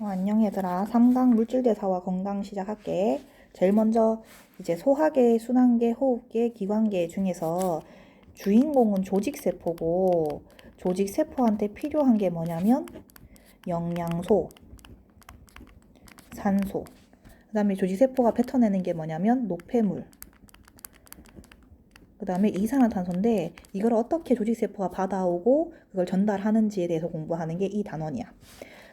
어, 안녕 얘들아. 3강 물질대사와 건강 시작할게. 제일 먼저 이제 소화계, 순환계, 호흡계, 기관계 중에서 주인공은 조직세포고 조직세포한테 필요한 게 뭐냐면 영양소, 산소. 그 다음에 조직세포가 뱉어내는 게 뭐냐면 노폐물. 그 다음에 이산화탄소인데 이걸 어떻게 조직세포가 받아오고 그걸 전달하는지에 대해서 공부하는 게 이 단원이야.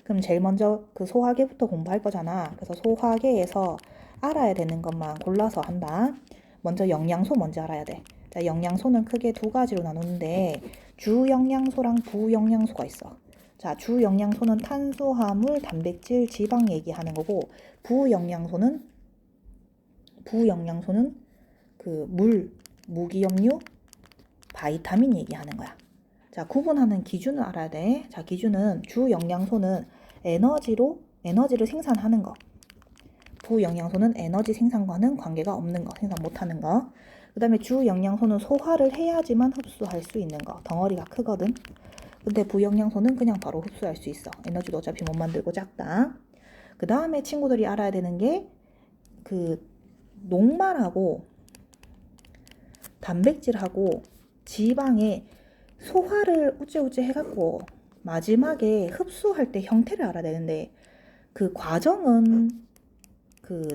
그럼 제일 먼저 그 소화계부터 공부할 거잖아. 그래서 소화계에서 알아야 되는 것만 골라서 한다. 먼저 영양소 먼저 알아야 돼. 자, 영양소는 크게 두 가지로 나누는데 주 영양소랑 부 영양소가 있어. 자, 주 영양소는 탄수 화물, 단백질, 지방 얘기하는 거고 부 영양소는 부 영양소는 그 물, 무기염류, 바이타민 얘기하는 거야. 자, 구분하는 기준을 알아야 돼. 자, 기준은 주 영양소는 에너지로 에너지를 생산하는 거. 부 영양소는 에너지 생산과는 관계가 없는 거, 생산 못 하는 거. 그다음에 주 영양소는 소화를 해야지만 흡수할 수 있는 거. 덩어리가 크거든. 근데 부 영양소는 그냥 바로 흡수할 수 있어. 에너지도 어차피 못 만들고 작다. 그 다음에 친구들이 알아야 되는 게 그 녹말하고 단백질하고 지방의 소화를 우째우째 해갖고 마지막에 흡수할 때 형태를 알아야 되는데 그 과정은 그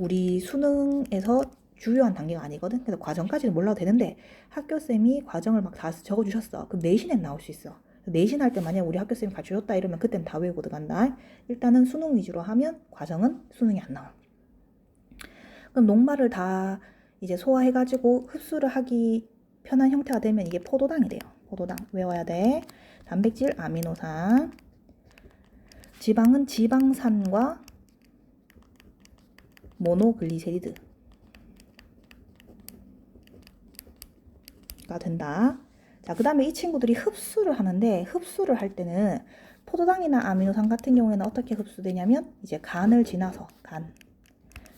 우리 수능에서 주요한 단계가 아니거든. 그래서 과정까지는 몰라도 되는데 학교 쌤이 과정을 막 다 적어주셨어. 그럼 내신에 나올 수 있어. 내신 할 때 만약 우리 학교 쌤이 가르쳐줬다 이러면 그땐 다 외우고 들어간다. 일단은 수능 위주로 하면 과정은 수능이 안 나와. 그럼 녹말을 다 이제 소화해가지고 흡수를 하기 편한 형태가 되면 이게 포도당이 돼요. 포도당 외워야 돼. 단백질 아미노산. 지방은 지방산과 모노글리세리드가 된다. 자, 그 다음에 이 친구들이 흡수를 하는데 흡수를 할 때는 포도당이나 아미노산 같은 경우에는 어떻게 흡수되냐면 이제 간을 지나서 간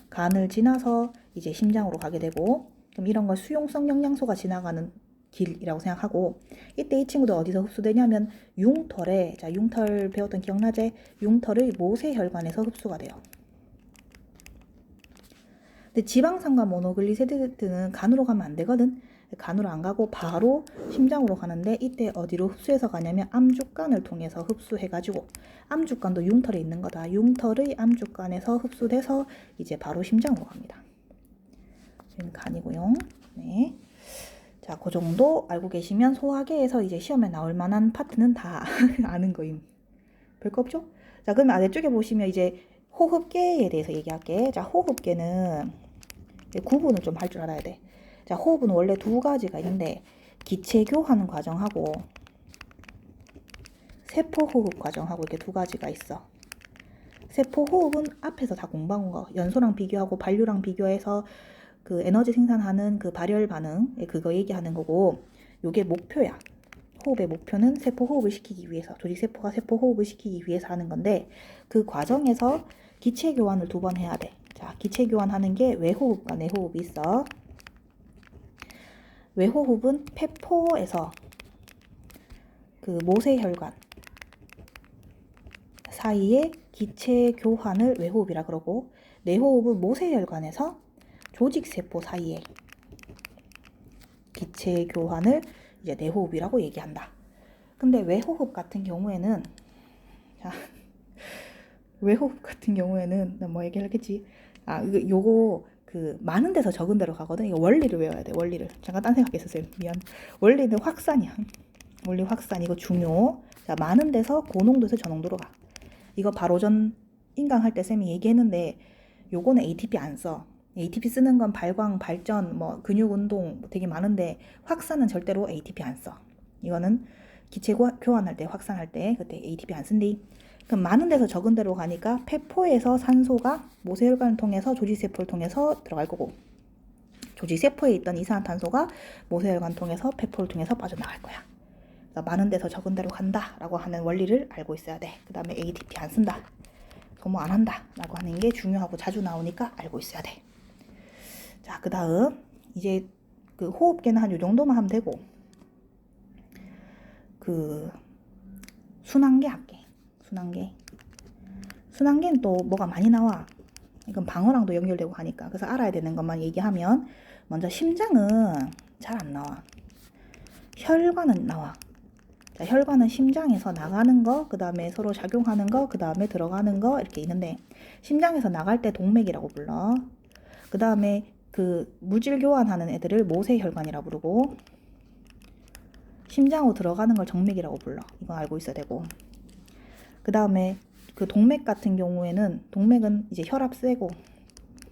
간을 지나서 이제 심장으로 가게 되고 그럼 이런 걸 수용성 영양소가 지나가는 길이라고 생각하고 이때 이 친구들 어디서 흡수되냐면 융털에 자 융털 배웠던 기억나지? 융털의 모세혈관에서 흡수가 돼요. 근데 지방산과 모노글리세리드는 간으로 가면 안 되거든. 간으로 안 가고 바로 심장으로 가는데 이때 어디로 흡수해서 가냐면 암주간을 통해서 흡수해가지고 암주간도 융털에 있는 거다. 융털의 암주간에서 흡수돼서 이제 바로 심장으로 갑니다. 여기는 간이고요. 네. 자, 그 정도 알고 계시면 소화계에서 이제 시험에 나올 만한 파트는 다 아는 거임. 별거 없죠? 자, 그러면 아래쪽에 보시면 이제 호흡계에 대해서 얘기할게. 자, 호흡계는 구분을 좀 할 줄 알아야 돼. 자, 호흡은 원래 두 가지가 있는데 기체교하는 과정하고 세포 호흡 과정하고 이렇게 두 가지가 있어. 세포 호흡은 앞에서 다 공부한 거. 연소랑 비교하고 반류랑 비교해서 그 에너지 생산하는 그 발열 반응 그거 얘기하는 거고 요게 목표야. 호흡의 목표는 세포 호흡을 시키기 위해서 조직 세포가 세포 호흡을 시키기 위해서 하는 건데 그 과정에서 기체 교환을 두 번 해야 돼. 자, 기체 교환하는 게 외호흡과 내호흡이 있어. 외호흡은 폐포에서 그 모세혈관 사이에 기체 교환을 외호흡이라 그러고 내호흡은 모세혈관에서 조직세포 사이에 기체 교환을 이제 내호흡이라고 얘기한다. 근데 외호흡 같은 경우에는 자, 외호흡 같은 경우에는 나뭐 얘기하겠지? 아, 이거 요거 그 많은 데서 적은 데로 가거든. 이거 원리를 외워야 돼. 원리를. 잠깐 딴 생각했었어요. 미안. 원리는 확산이야. 원리 확산 이거 중요. 자, 많은 데서 고농도에서 저농도로 가. 이거 바로 전 인강 할 때 쌤이 얘기했는데 요거는 ATP 안 써. ATP 쓰는 건 발광, 발전, 뭐 근육 운동 되게 많은데 확산은 절대로 ATP 안 써. 이거는 기체 교환할 때 확산할 때 그때 ATP 안 쓴디. 그럼 많은 데서 적은 데로 가니까 폐포에서 산소가 모세혈관을 통해서 조직세포를 통해서 들어갈 거고 조직세포에 있던 이산화탄소가 모세혈관 통해서 폐포를 통해서 빠져나갈 거야. 그래서 많은 데서 적은 데로 간다라고 하는 원리를 알고 있어야 돼. 그 다음에 ATP 안 쓴다. 소모 안 한다라고 하는 게 중요하고 자주 나오니까 알고 있어야 돼. 자, 그 다음 이제 그 호흡계는 한 요 정도만 하면 되고 그 순환계 할게. 순환계. 순환계는 또 뭐가 많이 나와. 이건 방어랑도 연결되고 하니까. 그래서 알아야 되는 것만 얘기하면 먼저 심장은 잘 안 나와. 혈관은 나와. 자, 혈관은 심장에서 나가는 거, 그 다음에 서로 작용하는 거, 그 다음에 들어가는 거 이렇게 있는데 심장에서 나갈 때 동맥이라고 불러. 그 다음에 그 물질 교환하는 애들을 모세혈관이라 부르고 심장으로 들어가는 걸 정맥이라고 불러. 이거 알고 있어야 되고. 그 다음에 그 동맥 같은 경우에는 동맥은 이제 혈압 세고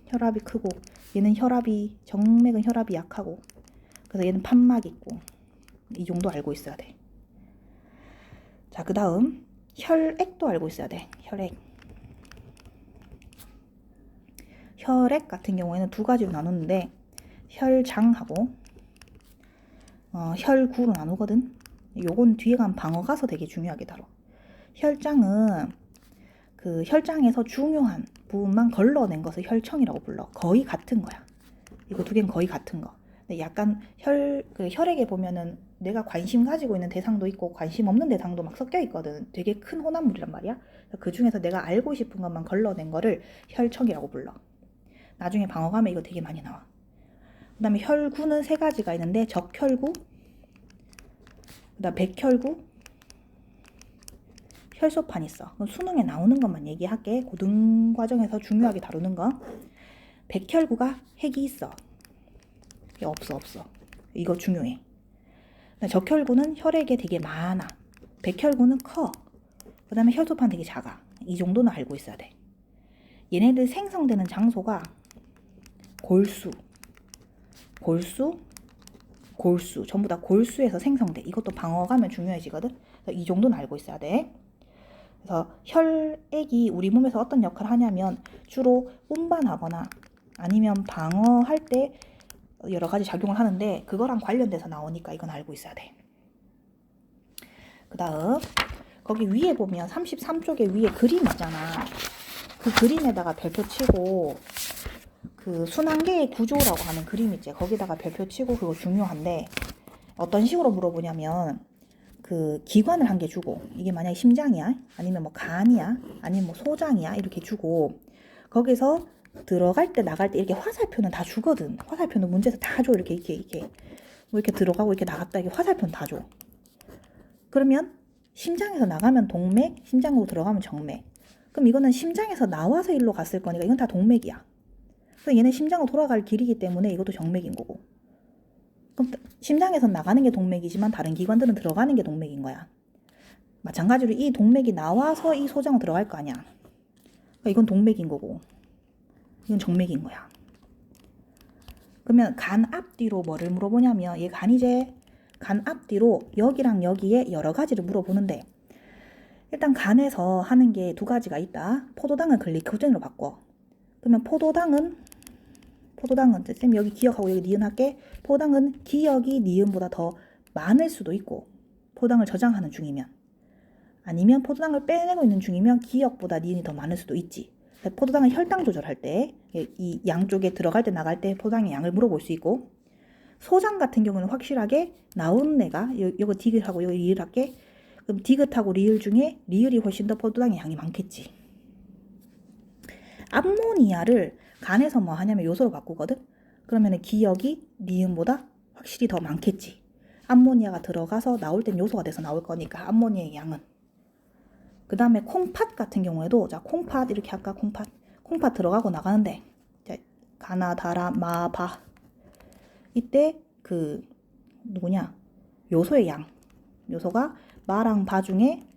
혈압이 크고 얘는 혈압이 정맥은 혈압이 약하고 그래서 얘는 판막 있고 이 정도 알고 있어야 돼. 자, 그 다음 혈액도 알고 있어야 돼. 혈액. 혈액 같은 경우에는 두 가지로 나누는데 혈장하고 어, 혈구로 나누거든. 요건 뒤에 간 방어 가서 되게 중요하게 다뤄. 혈장은 그 혈장에서 중요한 부분만 걸러낸 것을 혈청이라고 불러. 거의 같은 거야. 이거 두 개는 거의 같은 거. 약간 혈, 그 혈액에 보면은 내가 관심 가지고 있는 대상도 있고 관심 없는 대상도 막 섞여 있거든. 되게 큰 혼합물이란 말이야. 그 중에서 내가 알고 싶은 것만 걸러낸 거를 혈청이라고 불러. 나중에 방어 가면 이거 되게 많이 나와. 그 다음에 혈구는 세 가지가 있는데 적혈구, 그 다음 백혈구, 혈소판 있어. 그건 수능에 나오는 것만 얘기할게. 고등 과정에서 중요하게 다루는 거. 백혈구가 핵이 있어. 없어 없어. 이거 중요해. 적혈구는 혈액에 되게 많아. 백혈구는 커. 그 다음에 혈소판 되게 작아. 이 정도는 알고 있어야 돼. 얘네들 생성되는 장소가 골수, 골수, 골수. 전부 다 골수에서 생성돼. 이것도 방어 가면 중요해지거든. 이 정도는 알고 있어야 돼. 그래서 혈액이 우리 몸에서 어떤 역할을 하냐면 주로 운반하거나 아니면 방어할 때 여러 가지 작용을 하는데 그거랑 관련돼서 나오니까 이건 알고 있어야 돼. 그 다음 거기 위에 보면 33쪽에 위에 그림 있잖아. 그 그림에다가 별표 치고 그 순환계의 구조라고 하는 그림 있지. 거기다가 별표 치고 그거 중요한데 어떤 식으로 물어보냐면 그 기관을 한 개 주고 이게 만약에 심장이야? 아니면 뭐 간이야? 아니면 뭐 소장이야? 이렇게 주고 거기서 들어갈 때 나갈 때 이렇게 화살표는 다 주거든. 화살표는 문제에서 다 줘. 이렇게 이렇게 이렇게. 뭐 이렇게 들어가고 이렇게 나갔다 이게 화살표는 다 줘. 그러면 심장에서 나가면 동맥 심장으로 들어가면 정맥. 그럼 이거는 심장에서 나와서 일로 갔을 거니까 이건 다 동맥이야 그래서 얘는 심장으로 돌아갈 길이기 때문에 이것도 정맥인 거고 그럼 심장에서 나가는 게 동맥이지만 다른 기관들은 들어가는 게 동맥인 거야. 마찬가지로 이 동맥이 나와서 이 소장으로 들어갈 거 아니야. 그러니까 이건 동맥인 거고, 이건 정맥인 거야. 그러면 간 앞뒤로 뭐를 물어보냐면 얘 간 이제 간 앞뒤로 여기랑 여기에 여러 가지를 물어보는데 일단 간에서 하는 게 두 가지가 있다. 포도당을 글리코젠으로 바꿔. 그러면 포도당은 포도당은 쌤 여기 기억하고 여기 니은 할게. 포도당은 기억이 니은보다 더 많을 수도 있고 포도당을 저장하는 중이면 아니면 포도당을 빼내고 있는 중이면 기억보다 니은이 더 많을 수도 있지. 포도당은 혈당 조절할 때 이 양쪽에 들어갈 때 나갈 때 포도당의 양을 물어볼 수 있고 소장 같은 경우는 확실하게 애가 요, 요거 디귿하고 요거 리을 할게. 그럼 디귿하고 리을 중에 리을이 훨씬 더 포도당의 양이 많겠지. 암모니아를 간에서 뭐 하냐면 요소로 바꾸거든. 그러면은 기억이 니은보다 확실히 더 많겠지. 암모니아가 들어가서 나올 땐 요소가 돼서 나올 거니까 암모니아의 양은. 그 다음에 콩팥 같은 경우에도 자 콩팥 이렇게 할까 콩팥 콩팥 들어가고 나가는데 자, 가나 다라 마바 이때 그 누구냐 요소의 양 요소가 마랑 바 중에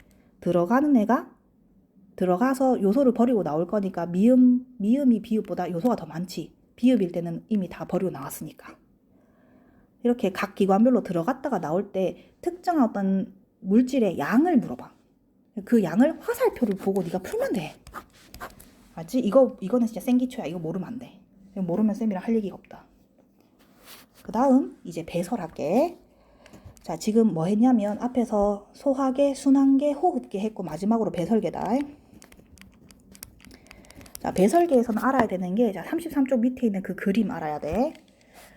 들어가는 애가 들어가서 요소를 버리고 나올 거니까 미음 미음이 비읍보다 요소가 더 많지. 비읍일 때는 이미 다 버리고 나왔으니까. 이렇게 각 기관별로 들어갔다가 나올 때 특정한 어떤 물질의 양을 물어봐. 그 양을 화살표를 보고 네가 풀면 돼. 맞지? 이거 이거는 진짜 생기초야. 이거 모르면 안 돼. 모르면 쌤이랑 할 얘기가 없다. 그 다음 이제 배설할게. 자 지금 뭐 했냐면 앞에서 소화계, 순환계, 호흡계 했고 마지막으로 배설계다. 자, 배설계에서는 알아야 되는 게, 자, 33쪽 밑에 있는 그 그림 알아야 돼.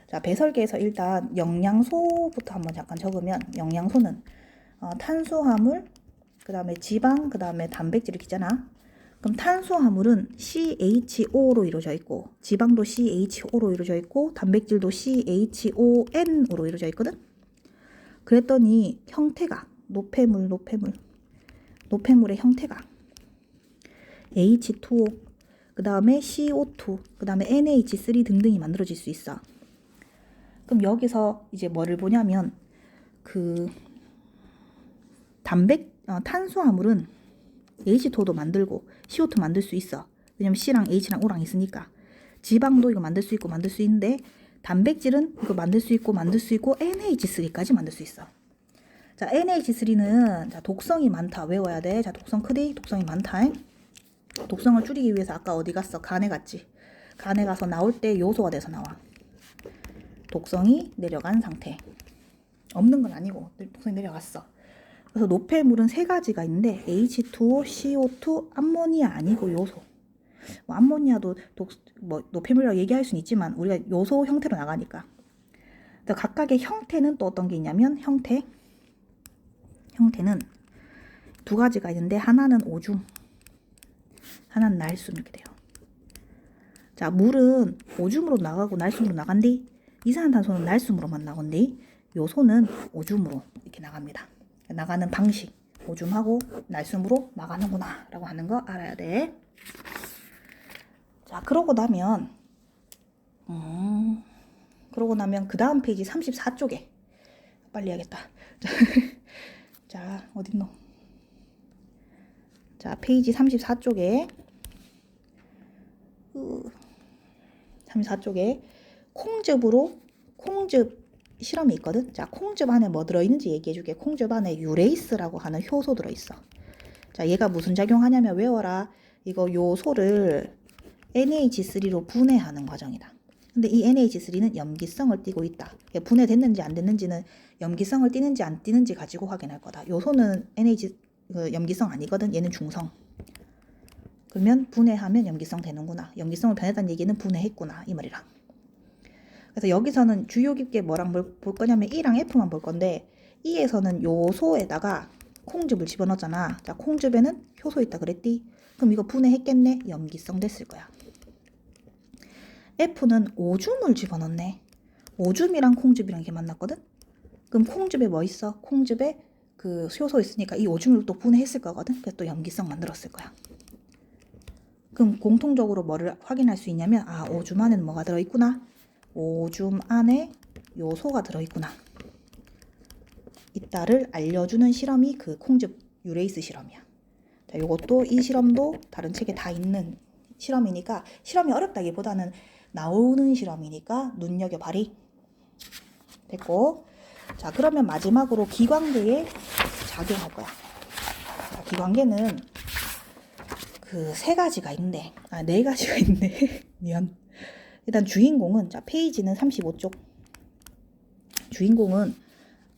자, 배설계에서 일단 영양소부터 한번 잠깐 적으면, 영양소는, 어, 탄수화물, 그 다음에 지방, 그 다음에 단백질 이렇게 있잖아. 그럼 탄수화물은 CHO로 이루어져 있고 지방도 CHO로 이루어져 있고 단백질도 CHON으로 이루어져 있거든. 그랬더니 형태가 노폐물 노폐물 노폐물의 형태가 H2O 그 다음에 CO2 그 다음에 NH3 등등이 만들어질 수 있어. 그럼 여기서 이제 뭐를 보냐면 그 단백 어, 탄수화물은 H2도 만들고 CO2 만들 수 있어. 왜냐면 C랑 H랑 O랑 있으니까. 지방도 이거 만들 수 있고 만들 수 있는데 단백질은 이거 만들 수 있고 만들 수 있고 NH3까지 만들 수 있어. 자, NH3는 자, 독성이 많다. 외워야 돼. 자, 독성 크디 독성이 많다. 독성을 줄이기 위해서 아까 어디 갔어? 간에 갔지. 간에 가서 나올 때 요소가 돼서 나와. 독성이 내려간 상태. 없는 건 아니고 독성이 내려갔어. 그래서 노폐물은 세 가지가 있는데 H2O, CO2, 암모니아 아니고 요소. 뭐 암모니아도 독, 뭐 노폐물이라고 얘기할 수는 있지만 우리가 요소 형태로 나가니까. 그래서 각각의 형태는 또 어떤 게 있냐면 형태. 형태는 두 가지가 있는데 하나는 오줌, 하나는 날숨 이렇게 돼요. 자 물은 오줌으로 나가고 날숨으로 나간디. 이산화탄소는 날숨으로만 나건디. 요소는 오줌으로 이렇게 나갑니다. 나가는 방식 오줌하고 날숨으로 나가는구나 라고 하는 거 알아야 돼. 자 그러고 나면 음 그러고 나면 그 다음 페이지 34쪽에 빨리 해야겠다. 자 어딨노? 자 페이지 34쪽에 34쪽에 콩즙으로 콩즙 실험이 있거든. 자, 콩즙 안에 뭐 들어있는지 얘기해줄게. 콩즙 안에 유레이스라고 하는 효소 들어있어. 자, 얘가 무슨 작용하냐면 외워라. 이거 요소를 NH3로 분해하는 과정이다. 근데 이 NH3는 염기성을 띠고 있다. 분해됐는지 안 됐는지는 염기성을 띠는지 안 띠는지 가지고 확인할 거다. 요소는 NH 그 염기성 아니거든. 얘는 중성. 그러면 분해하면 염기성 되는구나. 염기성을 변했다는 얘기는 분해했구나. 이 말이라. 그래서 여기서는 주요 깊게 뭐랑 볼, 볼 거냐면 E랑 F만 볼 건데 E에서는 요소에다가 콩즙을 집어넣었잖아. 자, 콩즙에는 효소 있다 그랬디? 그럼 이거 분해했겠네? 염기성 됐을 거야. F는 오줌을 집어넣네. 오줌이랑 콩즙이랑 이게 만났거든? 그럼 콩즙에 뭐 있어? 콩즙에 그 효소 있으니까 이 오줌을 또 분해했을 거거든? 그래서 또 염기성 만들었을 거야. 그럼 공통적으로 뭐를 확인할 수 있냐면 아 오줌 안에는 뭐가 들어있구나 오줌 안에 요소가 들어있구나. 이따를 알려주는 실험이 그 콩즙 유레이스 실험이야. 자, 요것도 이 실험도 다른 책에 다 있는 실험이니까 실험이 어렵다기보다는 나오는 실험이니까 눈여겨 봐리. 됐고. 자, 그러면 마지막으로 기관계에 작용할 거야. 자, 기관계는 그 세 가지가 있네. 아, 네 가지가 있네. 미안. 일단 주인공은 자 페이지는 35쪽 주인공은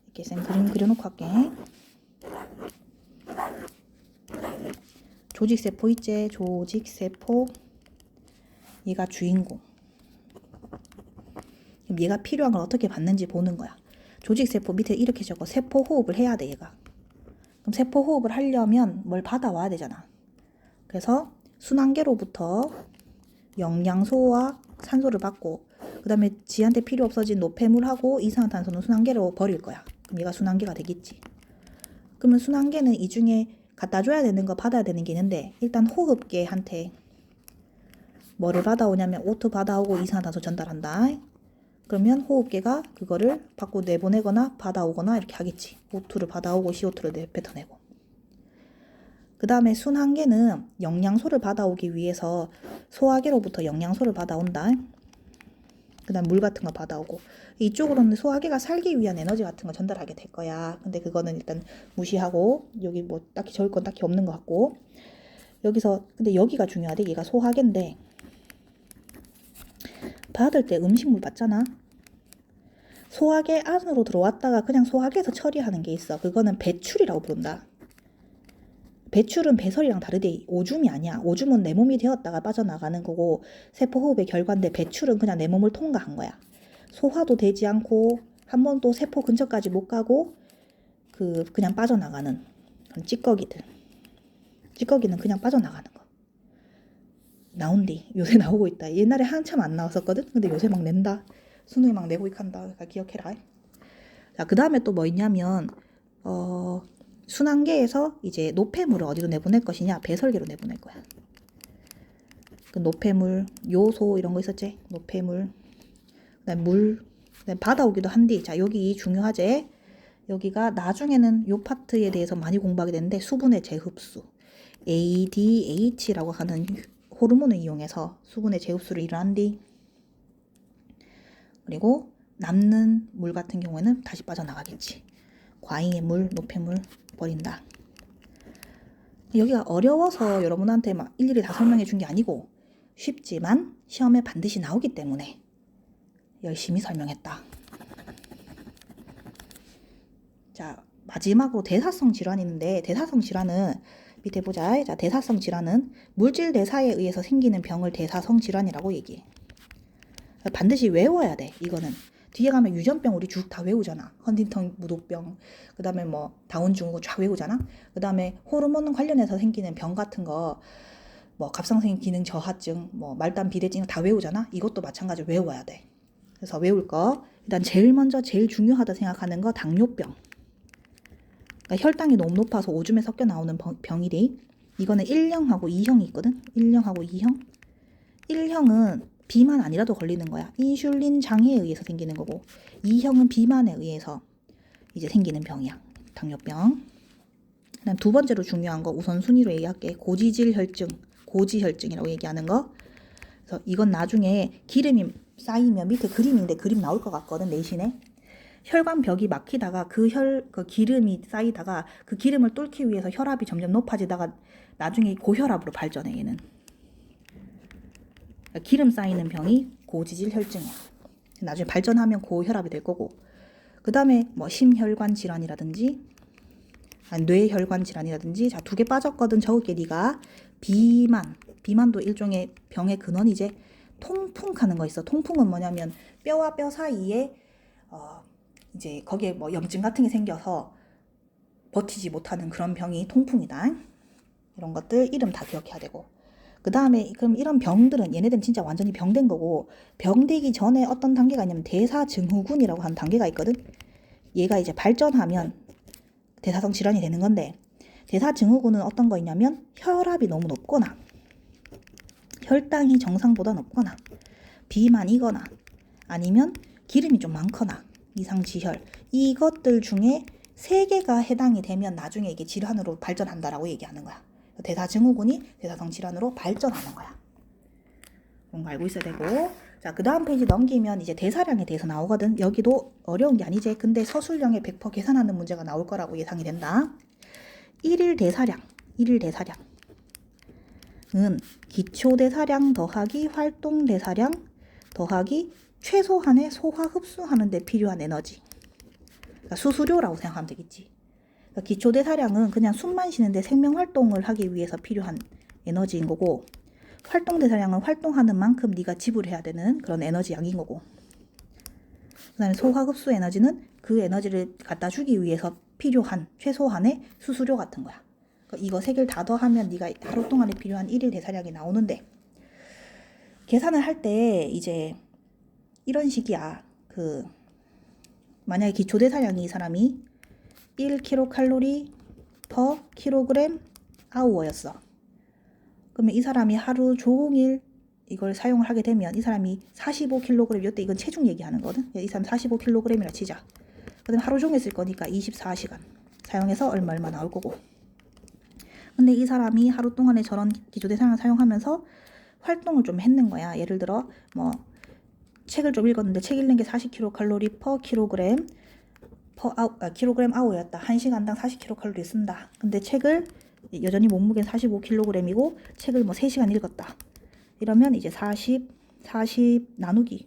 이렇게 생 그림 그려놓고 할게 조직세포 있지 조직세포 얘가 주인공 얘가 필요한 걸 어떻게 받는지 보는 거야 조직세포 밑에 이렇게 적어 세포 호흡을 해야 돼 얘가 그럼 세포 호흡을 하려면 뭘 받아와야 되잖아 그래서 순환계로부터 영양소와 산소를 받고 그 다음에 지한테 필요 없어진 노폐물하고 이산화탄소는 순환계로 버릴 거야. 그럼 얘가 순환계가 되겠지. 그러면 순환계는 이 중에 갖다 줘야 되는 거 받아야 되는 게 있는데 일단 호흡계한테 뭐를 받아오냐면 O2 받아오고 이산화탄소 전달한다. 그러면 호흡계가 그거를 받고 내보내거나 받아오거나 이렇게 하겠지. O2를 받아오고 CO2를 뱉어내고. 그 다음에 순환계는 영양소를 받아오기 위해서 소화계로부터 영양소를 받아온다. 그 다음 물 같은 거 받아오고 이쪽으로는 소화계가 살기 위한 에너지 같은 거 전달하게 될 거야. 근데 그거는 일단 무시하고 여기 뭐 딱히 적을 건 딱히 없는 것 같고 여기서 근데 여기가 중요하대. 얘가 소화계인데 받을 때 음식물 받잖아. 소화계 안으로 들어왔다가 그냥 소화계에서 처리하는 게 있어. 그거는 배출이라고 부른다. 배출은 배설이랑 다르대. 오줌이 아니야. 오줌은 내 몸이 되었다가 빠져나가는 거고 세포 호흡의 결과인데 배출은 그냥 내 몸을 통과한 거야. 소화도 되지 않고 한번또 세포 근처까지 못 가고 그 그냥 빠져나가는 찌꺼기들. 찌꺼기는 그냥 빠져나가는 거. 나온디. 요새 나오고 있다. 옛날에 한참 안 나왔었거든. 근데 요새 막 낸다. 수능에 막 내고 있한다. 그러니까 기억해라. 자, 그 다음에 또 뭐 있냐면 어 순환계에서 이제 노폐물을 어디로 내보낼 것이냐? 배설계로 내보낼 거야. 그 노폐물, 요소 이런 거 있었지? 노폐물, 그다음 물, 그다음 받아오기도 한디. 자, 여기 중요하제. 여기가 나중에는 요 파트에 대해서 많이 공부하게 되는데 수분의 재흡수. ADH라고 하는 호르몬을 이용해서 수분의 재흡수를 일어난디. 그리고 남는 물 같은 경우에는 다시 빠져나가겠지. 과잉의 물, 노폐물 버린다. 여기가 어려워서 여러분한테 막 일일이 다 설명해 준 게 아니고 쉽지만 시험에 반드시 나오기 때문에 열심히 설명했다. 자, 마지막으로 대사성 질환이 있는데 대사성 질환은 밑에 보자. 자, 대사성 질환은 물질 대사에 의해서 생기는 병을 대사성 질환이라고 얘기해. 반드시 외워야 돼. 이거는 뒤에 가면 유전병 우리 쭉 다 외우잖아. 헌팅턴 무도병, 그 다음에 뭐 다운 증후군 쫙 외우잖아. 그 다음에 호르몬 관련해서 생기는 병 같은 거, 뭐 갑상선 기능 저하증, 뭐 말단 비대증 다 외우잖아. 이것도 마찬가지로 외워야 돼. 그래서 외울 거 일단 제일 먼저 제일 중요하다 생각하는 거 당뇨병. 그러니까 혈당이 너무 높아서 오줌에 섞여 나오는 병- 병이래. 이거는 1형하고 2형이 있거든. 1형하고 2형. 1형은 비만 아니라도 걸리는 거야. 인슐린 장애에 의해서 생기는 거고 2형은 비만에 의해서 이제 생기는 병이야. 당뇨병. 그다음 두 번째로 중요한 거 우선 순위로 얘기할게. 고지질 혈증, 고지혈증이라고 얘기하는 거. 그래서 이건 나중에 기름이 쌓이면 밑에 그림인데 그림 나올 것 같거든 내신에. 혈관 벽이 막히다가 그 혈 그 기름이 쌓이다가 그 기름을 뚫기 위해서 혈압이 점점 높아지다가 나중에 고혈압으로 발전해 얘는. 기름 쌓이는 병이 고지질 혈증이야. 나중에 발전하면 고혈압이 될 거고. 그 다음에 뭐 심혈관 질환이라든지 아니, 뇌혈관 질환이라든지 자 두 개 빠졌거든 적을게 네가 비만 비만도 일종의 병의 근원이제 통풍 하는 거 있어. 통풍은 뭐냐면 뼈와 뼈 사이에 어 이제 거기에 뭐 염증 같은 게 생겨서 버티지 못하는 그런 병이 통풍이다. 이런 것들 이름 다 기억해야 되고. 그 다음에 그럼 이런 병들은 얘네들은 진짜 완전히 병된 거고 병되기 전에 어떤 단계가 있냐면 대사증후군이라고 하는 단계가 있거든. 얘가 이제 발전하면 대사성 질환이 되는 건데 대사증후군은 어떤 거 있냐면 혈압이 너무 높거나 혈당이 정상보다 높거나 비만이거나 아니면 기름이 좀 많거나 이상지혈 이것들 중에 세 개가 해당이 되면 나중에 이게 질환으로 발전한다라고 얘기하는 거야. 대사증후군이 대사성 질환으로 발전하는 거야. 거 알고 있어야 되고. 자, 그 다음 페이지 넘기면 이제 대사량에 대해서 나오거든. 여기도 어려운 게 아니지. 근데 서술형에 100% 계산하는 문제가 나올 거라고 예상이 된다. 1일 대사량. 1일 대사량. 은 기초 대사량 더하기 활동 대사량 더하기 최소한의 소화 흡수하는 데 필요한 에너지. 그러니까 수수료라고 생각하면 되겠지. 그러니까 기초 대사량은 그냥 숨만 쉬는데 생명 활동을 하기 위해서 필요한 에너지인 거고 활동 대사량은 활동하는 만큼 네가 지불해야 되는 그런 에너지 양인 거고 그 다음에 소화 흡수 에너지는 그 에너지를 갖다 주기 위해서 필요한 최소한의 수수료 같은 거야. 그러니까 이거 세 개를 다 더하면 네가 하루 동안에 필요한 일일 대사량이 나오는데 계산을 할 때 이제 이런 식이야. 그 만약에 기초 대사량이 이 사람이 1kcal per kg hour였어. 그러면 이 사람이 하루 종일 이걸 사용을 하게 되면 이 사람이 45kg 이때 이건 체중 얘기하는 거든. 이 사람 45kg이라 치자. 그다음 하루 종일 쓸 거니까 24시간 사용해서 얼마 얼마 나올 거고. 근데 이 사람이 하루 동안에 저런 기초 대사량을 사용하면서 활동을 좀 했는 거야. 예를 들어 뭐 책을 좀 읽었는데 책 읽는 게 40kcal per kg per hour, 아, 킬로그램 아워였다. 1시간당 40kcal 쓴다. 근데 책을 여전히 몸무게 45kg이고 책을 뭐 3시간 읽었다. 이러면 이제 40, 40 나누기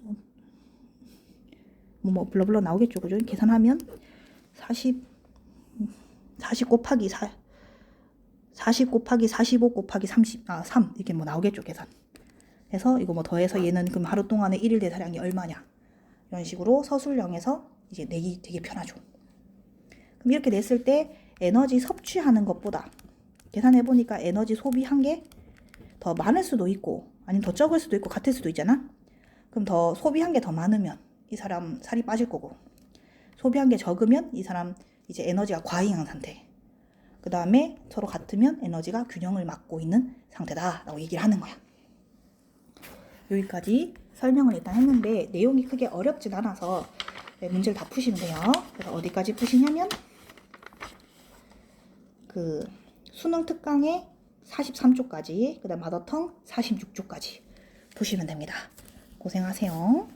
뭐, 뭐 블러블러 나오겠죠. 그죠? 계산하면 40 40 곱하기 4 40 곱하기 45 곱하기 30, 아, 3 이렇게 뭐 나오겠죠. 계산. 해서 이거 뭐 더해서 얘는 그럼 하루 동안의 일일 대사량이 얼마냐. 이런 식으로 서술형에서 이제 내기 되게 편하죠. 그럼 이렇게 냈을 때 에너지 섭취하는 것보다 계산해 보니까 에너지 소비한 게 더 많을 수도 있고 아니면 더 적을 수도 있고 같을 수도 있잖아. 그럼 더 소비한 게 더 많으면 이 사람 살이 빠질 거고 소비한 게 적으면 이 사람 이제 에너지가 과잉한 상태. 그 다음에 서로 같으면 에너지가 균형을 맞고 있는 상태다라고 얘기를 하는 거야. 여기까지 설명을 일단 했는데 내용이 크게 어렵진 않아서 네, 문제를 다 푸시면 돼요. 그래서 어디까지 푸시냐면 그 수능 특강의 43쪽까지 그 다음 마더텅 46쪽까지 푸시면 됩니다. 고생하세요.